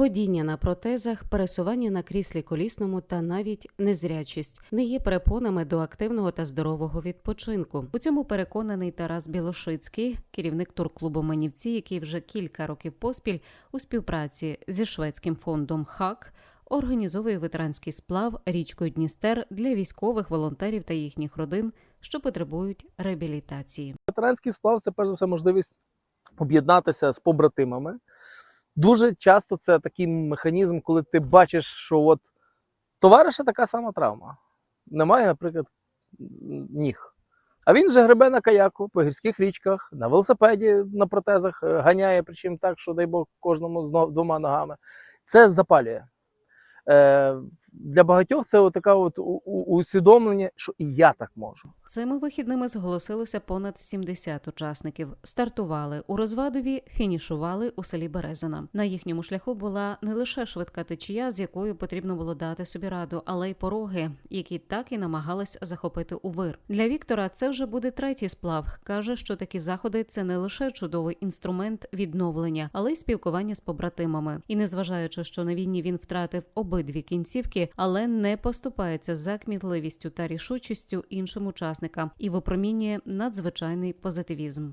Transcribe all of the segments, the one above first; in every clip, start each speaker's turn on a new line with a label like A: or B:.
A: Ходіння на протезах, пересування на кріслі колісному та навіть незрячість не є перепонами до активного та здорового відпочинку. У цьому переконаний Тарас Білошицький, керівник турклубу Манівці, який вже кілька років поспіль у співпраці зі шведським фондом ХАК організовує ветеранський сплав річкою Дністер для військових волонтерів та їхніх родин, що потребують реабілітації.
B: Ветеранський сплав це перш за все можливість об'єднатися з побратимами. Дуже часто це такий механізм, коли ти бачиш, що от товариша така сама травма. Немає, наприклад, ніг. А він же гребе на каяку по гірських річках, на велосипеді на протезах е, ганяє, причому так, що дай Бог кожному з двома ногами. Це запалює. Е, для багатьох це така от усвідомлення, що і я так можу.
A: Цими вихідними зголосилося понад 70 учасників. Стартували у розвадові, фінішували у селі Березина. На їхньому шляху була не лише швидка течія, з якою потрібно було дати собі раду, але й пороги, які так і намагались захопити у вир. Для Віктора це вже буде третій сплав. каже, що такі заходи це не лише чудовий інструмент відновлення, але й спілкування з побратимами. І незважаючи, що на війні він втратив обидві кінцівки, але не поступається за кмітливістю та рішучістю іншим учасникам і випромінює надзвичайний позитивізм.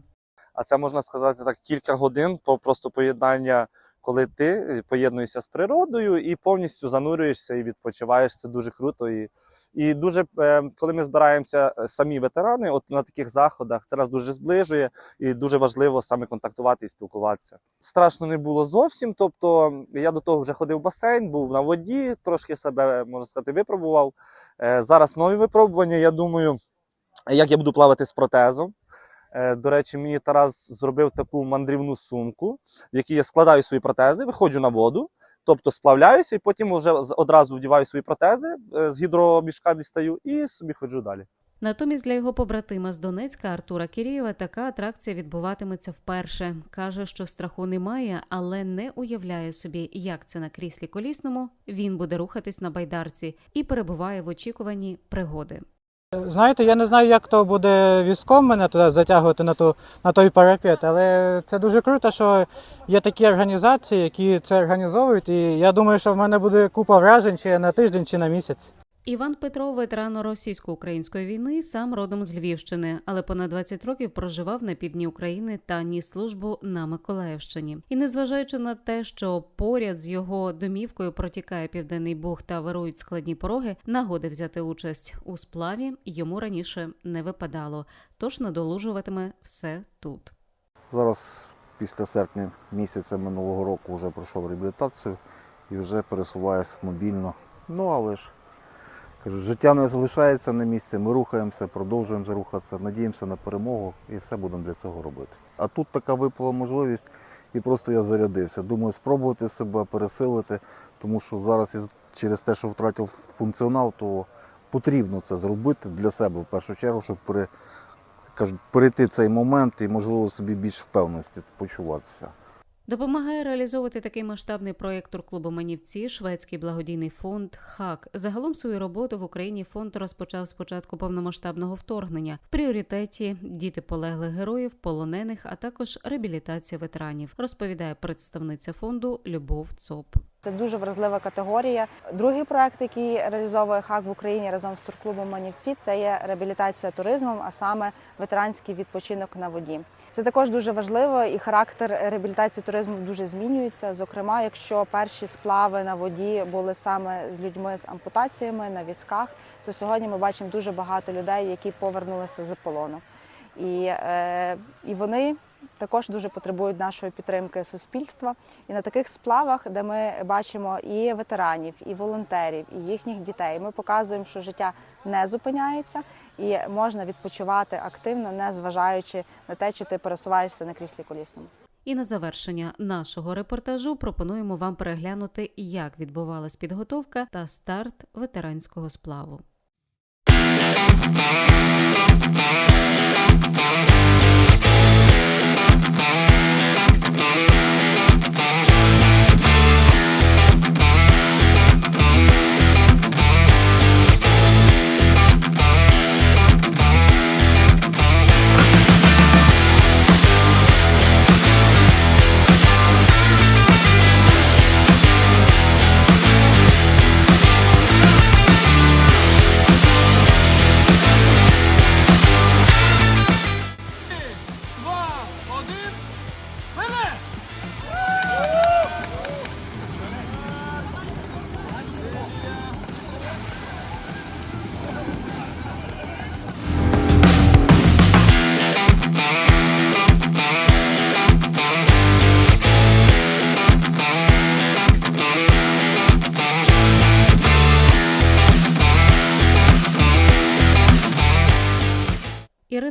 C: А це можна сказати так кілька годин по просто поєднання, коли ти поєднуєшся з природою і повністю занурюєшся і відпочиваєш. Це дуже круто. І, і дуже е, коли ми збираємося е, самі ветерани, от на таких заходах, це нас дуже зближує і дуже важливо саме контактувати і спілкуватися. Страшно не було зовсім. Тобто я до того вже ходив в басейн, був на воді, трошки себе можна сказати, випробував. Е, Зараз нові випробування. Я думаю, як я буду плавати з протезом. Е, До речі, мені Тарас зробив таку мандрівну сумку, в якій я складаю свої протези, виходжу на воду, тобто сплавляюся, і потім вже одразу вдіваю свої протези, е, з гідромішка дістаю і собі ходжу далі.
A: Натомість для його побратима з Донецька Артура Кірєєва така атракція відбуватиметься вперше. каже, що страху немає, але не уявляє собі, як це на кріслі колісному він буде рухатись на байдарці і перебуває в очікуванні пригоди.
D: Знаєте, я не знаю, як то буде візком мене туди затягувати на, ту, на той парапет, але це дуже круто, що є такі організації, які це організовують, і я думаю, що в мене буде купа вражень чи на тиждень, чи на місяць.
A: Іван Петров, ветеран російсько-української війни, сам родом з Львівщини, але понад 20 років проживав на півдні України та ніс службу на Миколаївщині. І незважаючи на те, що поряд з його домівкою протікає південний Буг та вирують складні пороги, нагоди взяти участь у сплаві йому раніше не випадало, тож надолужуватиме все тут.
E: Зараз після серпня місяця минулого року вже пройшов реабілітацію і вже пересуваюся мобільно. Ну але ж кажу, життя не залишається на місці. Ми рухаємося, продовжуємо рухатися, надіємося на перемогу і все будемо для цього робити. А тут така випала можливість, і просто я зарядився. Думаю, спробувати себе пересилити, тому що зараз через те, що втратив функціонал, то потрібно це зробити для себе в першу чергу, щоб перейти цей момент і, можливо, собі більш впевненості почуватися.
A: Допомагає реалізовувати такий масштабний проєкт турклубу Манівці шведський благодійний фонд ХАК. Загалом свою роботу в Україні фонд розпочав з початку повномасштабного вторгнення. В пріоритеті діти полеглих героїв, полонених, а також реабілітація ветеранів, розповідає представниця фонду Любов Цоп.
F: Це дуже вразлива категорія. Другий проект, який реалізовує ХАК в Україні разом з турклубом Манівці, це є реабілітація туризмом, а саме ветеранський відпочинок на воді. Це також дуже важливо, і характер реабілітації туризму дуже змінюється. Зокрема, якщо перші сплави на воді були саме з людьми з ампутаціями на візках, то сьогодні ми бачимо дуже багато людей, які повернулися з полону. І, е, і вони також дуже потребують нашої підтримки суспільства. І на таких сплавах, де ми бачимо і ветеранів, і волонтерів, і їхніх дітей, ми показуємо, що життя не зупиняється і можна відпочивати активно, не зважаючи на те, чи ти пересуваєшся на кріслі колісному.
A: І на завершення нашого репортажу пропонуємо вам переглянути, як відбувалась підготовка та старт ветеранського сплаву.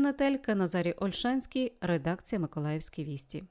A: Метелька, Назарій Ольшанський, редакція Миколаївські вісті.